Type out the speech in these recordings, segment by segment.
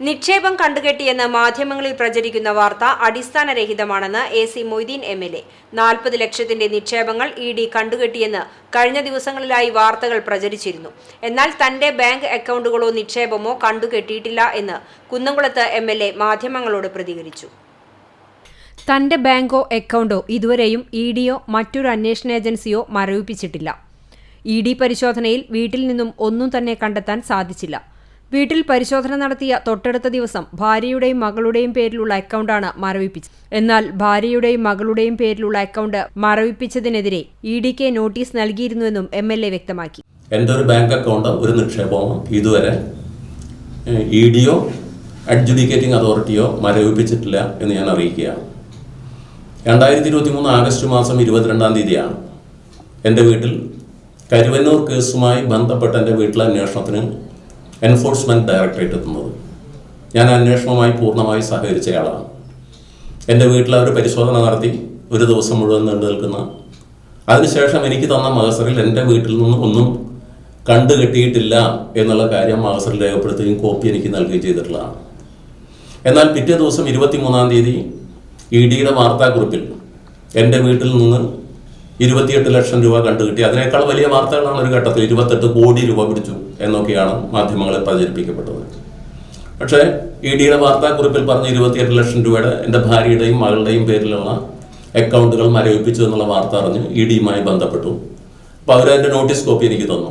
നിക്ഷേപം കണ്ടുകെട്ടിയെന്ന് മാധ്യമങ്ങളിൽ പ്രചരിക്കുന്ന വാർത്ത അടിസ്ഥാനരഹിതമാണെന്ന് A C Moideen M L A. നാൽപ്പത് ലക്ഷത്തിന്റെ നിക്ഷേപങ്ങൾ ഇ ഡി കണ്ടുകെട്ടിയെന്ന് കഴിഞ്ഞ ദിവസങ്ങളിലായി വാർത്തകൾ പ്രചരിച്ചിരുന്നു. എന്നാൽ തന്റെ ബാങ്ക് അക്കൗണ്ടുകളോ നിക്ഷേപമോ കണ്ടുകെട്ടിയിട്ടില്ല എന്ന് കുന്നംകുളത്ത് എം എൽ എ മാധ്യമങ്ങളോട് പ്രതികരിച്ചു. തന്റെ ബാങ്കോ അക്കൗണ്ടോ ഇതുവരെയും ഇ ഡിയോ മറ്റൊരു അന്വേഷണ ഏജൻസിയോ മരവിപ്പിച്ചിട്ടില്ല. ഇ ഡി പരിശോധനയിൽ വീട്ടിൽ നിന്നും ഒന്നും തന്നെ കണ്ടെത്താൻ സാധിച്ചില്ല. വീട്ടിൽ പരിശോധന നടത്തിയ തൊട്ടടുത്ത ദിവസം ഭാര്യയുടെയും മകളുടെയും പേരിലുള്ള അക്കൗണ്ടാണ് മരവിപ്പിച്ചത്. എന്നാൽ ഭാര്യയുടെയും മകളുടെയും പേരിലുള്ള അക്കൗണ്ട് മരവിപ്പിച്ചതിനെതിരെ ഇ ഡി കെ നോട്ടീസ് നൽകിയിരുന്നുവെന്നും എം എൽ എ വ്യക്തമാക്കി. എന്റെ ഒരു ബാങ്ക് അക്കൗണ്ട് ഒരു നിക്ഷേപവും ഇതുവരെ ഇ ഡിയോ അഡ്ജുഡിക്കേറ്റിംഗ് അതോറിറ്റിയോ മരവിപ്പിച്ചിട്ടില്ല എന്ന് ഞാൻ അറിയിക്കുകയാണ്. രണ്ടായിരത്തി ഇരുപത്തി മൂന്ന് ആഗസ്റ്റ് മാസം ഇരുപത്തിരണ്ടാം തീയതിയാണ് എന്റെ വീട്ടിൽ കരുവന്നൂർ കേസുമായി ബന്ധപ്പെട്ട എന്റെ വീട്ടിലെ അന്വേഷണത്തിന് എൻഫോഴ്സ്മെന്റ് ഡയറക്ടറേറ്റ് എത്തുന്നത്. ഞാൻ അന്വേഷണവുമായി പൂർണമായി സഹകരിച്ചയാളാണ് എന്റെ വീട്ടിൽ അവർ പരിശോധന നടത്തി ഒരു ദിവസം മുഴുവൻ നീണ്ടു നിൽക്കുന്ന. അതിനുശേഷം എനിക്ക് തന്ന മഹസറിൽ എന്റെ വീട്ടിൽ നിന്ന് ഒന്നും കണ്ടു കിട്ടിയിട്ടില്ല എന്നുള്ള കാര്യം മഹസറിൽ രേഖപ്പെടുത്തുകയും കോപ്പി എനിക്ക് നൽകുകയും ചെയ്തിട്ടുള്ളതാണ്. എന്നാൽ പിറ്റേ ദിവസം ഇരുപത്തിമൂന്നാം തീയതി ഇ ഡിയുടെ വാർത്താക്കുറിപ്പിൽ എന്റെ വീട്ടിൽ നിന്ന് ഇരുപത്തിയെട്ട് ലക്ഷം രൂപ കണ്ടുകിട്ടി. അതിനേക്കാൾ വലിയ വാർത്തകളാണ് ഒരു ഘട്ടത്തിൽ ഇരുപത്തെട്ട് കോടി രൂപ പിടിച്ചു എന്നൊക്കെയാണ് മാധ്യമങ്ങളെ പ്രചരിപ്പിക്കപ്പെട്ടത്. പക്ഷേ ഇ ഡിയുടെ വാർത്താക്കുറിപ്പിൽ പറഞ്ഞ ഇരുപത്തിയെട്ട് ലക്ഷം രൂപയുടെ എന്റെ ഭാര്യയുടെയും മകളുടെയും പേരിലുള്ള അക്കൗണ്ടുകൾ മരവിപ്പിച്ചു എന്നുള്ള വാർത്ത അറിഞ്ഞ് ഇ ഡിയുമായി ബന്ധപ്പെട്ടു. അപ്പോൾ അവരതിന്റെ നോട്ടീസ് കോപ്പി എനിക്ക് തന്നു.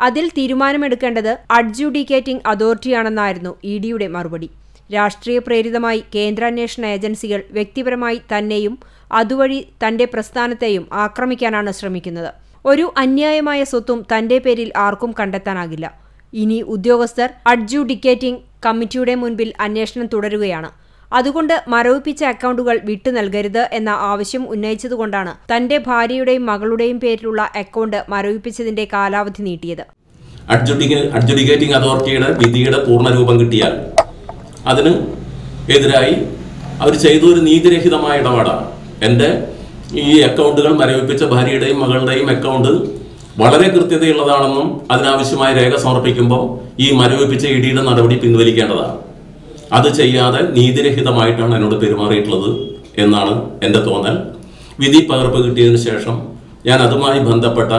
അതിൽ തീരുമാനമെടുക്കേണ്ടത് അഡ്ജുഡിക്കേറ്റിംഗ് അതോറിറ്റിയാണെന്നായിരുന്നു ഇ ഡിയുടെ മറുപടി. രാഷ്ട്രീയ പ്രേരിതമായി കേന്ദ്രാന്വേഷണ ഏജൻസികൾ വ്യക്തിപരമായി തന്നെയും അതുവഴി തന്റെ പ്രസ്ഥാനത്തെയും ആക്രമിക്കാനാണ് ശ്രമിക്കുന്നത്. ഒരു അന്യായമായ സ്വത്തും തന്റെ പേരിൽ ആർക്കും കണ്ടെത്താനാകില്ല. ഇനി ഉദ്യോഗസ്ഥർ അഡ്ജുഡിക്കേറ്റിംഗ് കമ്മിറ്റിയുടെ മുൻപിൽ അന്വേഷണം തുടരുകയാണ്. അതുകൊണ്ട് മരവിപ്പിച്ച അക്കൗണ്ടുകൾ വിട്ടു നൽകരുത് എന്ന ആവശ്യം ഉന്നയിച്ചതുകൊണ്ടാണ് തന്റെ ഭാര്യയുടെയും മകളുടെയും പേരിലുള്ള അക്കൗണ്ട് മരവിപ്പിച്ചതിന്റെ കാലാവധി നീട്ടിയത്. അഡ്ജുഡിക്ക അഡ്ജുഡിക്കേറ്റിംഗ് അതോറിറ്റിയുടെ വിധിയുടെ പൂർണരൂപം കിട്ടിയാൽ അതിന് എതിരായി അവർ ചെയ്തൊരു നീതിരഹിതമായ ഇടപാടാണ്. എന്റെ ഈ അക്കൗണ്ടുകൾ മരവിപ്പിച്ച ഭാര്യയുടെയും മകളുടെയും അക്കൗണ്ട് വളരെ കൃത്യതയുള്ളതാണെന്നും അതിനാവശ്യമായ രേഖ സമർപ്പിക്കുമ്പോൾ ഈ മരവിപ്പിച്ച ഇഡിയുടെ ഡിയുടെ നടപടി പിൻവലിക്കേണ്ടതാണ്. അത് ചെയ്യാതെ നീതിരഹിതമായിട്ടാണ് എന്നോട് പെരുമാറിയിട്ടുള്ളത് എന്നാണ് എന്റെ തോന്നൽ. വിധി പകർപ്പ് കിട്ടിയതിന് ശേഷം ഞാൻ അതുമായി ബന്ധപ്പെട്ട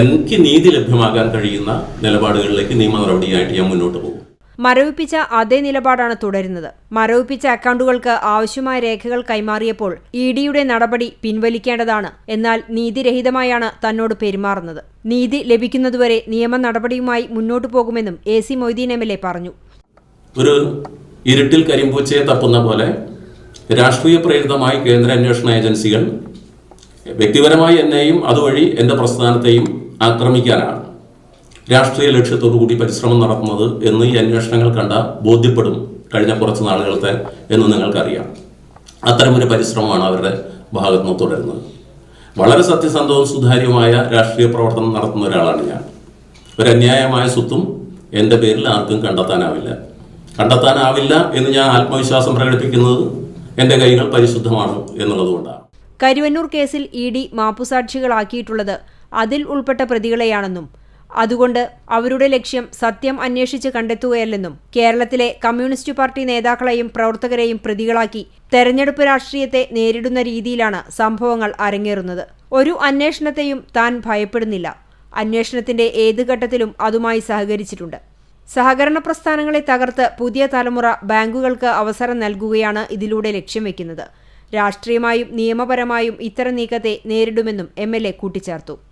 എനിക്ക് നീതി ലഭ്യമാകാൻ കഴിയുന്ന നിലപാടുകളിലേക്ക് നിയമ നടപടിയായിട്ട് ഞാൻ മുന്നോട്ട് പോകും. മരവിപ്പിച്ച അതേ നിലപാടാണ് തുടരുന്നത്. മരവിപ്പിച്ച അക്കൗണ്ടുകൾക്ക് ആവശ്യമായ രേഖകൾ കൈമാറിയപ്പോൾ ഇ ഡിയുടെ നടപടി പിൻവലിക്കേണ്ടതാണ്. എന്നാൽ നീതിരഹിതമായാണ് തന്നോട് പെരുമാറുന്നത്. നീതി ലഭിക്കുന്നതുവരെ നിയമ നടപടിയുമായി മുന്നോട്ടു പോകുമെന്നും A C Moideen M L A പറഞ്ഞു. ഒരു ഇരുട്ടിൽ കരിമ്പൂച്ചയെ തപ്പുന്ന പോലെ രാഷ്ട്രീയ പ്രേരിതമായി കേന്ദ്ര അന്വേഷണ ഏജൻസികൾ വ്യക്തിപരമായി എന്നെയും അതുവഴി എന്റെ പ്രസ്ഥാനത്തെയും ആക്രമിക്കാനാണ്. രാഷ്ട്രീയ ലക്ഷ്യത്തോടു കൂടി പരിശ്രമം നടത്തുന്നത് എന്ന് ഈ അന്വേഷണങ്ങൾ കണ്ട ബോധ്യപ്പെടും കഴിഞ്ഞ കുറച്ച് നാളുകളത്തെ എന്ന് നിങ്ങൾക്കറിയാം. അത്തരമൊരു പരിശ്രമമാണ് അവരുടെ ഭാഗത്തു നിന്ന് തുടരുന്നത്. വളരെ സത്യസന്ധവും സുതാര്യവുമായ രാഷ്ട്രീയ പ്രവർത്തനം നടത്തുന്ന ഒരാളാണ് ഞാൻ. ഒരു അന്യായമായ സ്വത്തും എന്റെ പേരിൽ ആർക്കും കണ്ടെത്താനാവില്ല. കണ്ടെത്താനാവില്ല എന്ന് ഞാൻ ആത്മവിശ്വാസം പ്രകടിപ്പിക്കുന്നത് എന്റെ കൈകൾ പരിശുദ്ധമാണ് എന്നുള്ളതുകൊണ്ടാണ്. കരുവന്നൂർ കേസിൽ ഇ ഡി മാപ്പുസാക്ഷികളാക്കിയിട്ടുള്ളത് അതിൽ ഉൾപ്പെട്ട പ്രതികളെയാണെന്നും അതുകൊണ്ട് അവരുടെ ലക്ഷ്യം സത്യം അന്വേഷിച്ച് കണ്ടെത്തുകയല്ലെന്നും കേരളത്തിലെ കമ്മ്യൂണിസ്റ്റ് പാർട്ടി നേതാക്കളെയും പ്രവർത്തകരെയും പ്രതികളാക്കി തെരഞ്ഞെടുപ്പ് രാഷ്ട്രീയത്തെ നേരിടുന്ന രീതിയിലാണ് സംഭവങ്ങൾ അരങ്ങേറുന്നത്. ഒരു അന്വേഷണത്തെയും താൻ ഭയപ്പെടുന്നില്ല. അന്വേഷണത്തിന്റെ ഏത് ഘട്ടത്തിലും അതുമായി സഹകരിച്ചിട്ടുണ്ട്. സഹകരണ പ്രസ്ഥാനങ്ങളെ തകർത്ത് പുതിയ തലമുറ ബാങ്കുകൾക്ക് അവസരം നൽകുകയാണ് ഇതിലൂടെ ലക്ഷ്യം വെക്കുന്നത്. രാഷ്ട്രീയമായും നിയമപരമായും ഇത്തരം നീക്കത്തെ നേരിടുമെന്നും എം എൽ എ കൂട്ടിച്ചേർത്തു.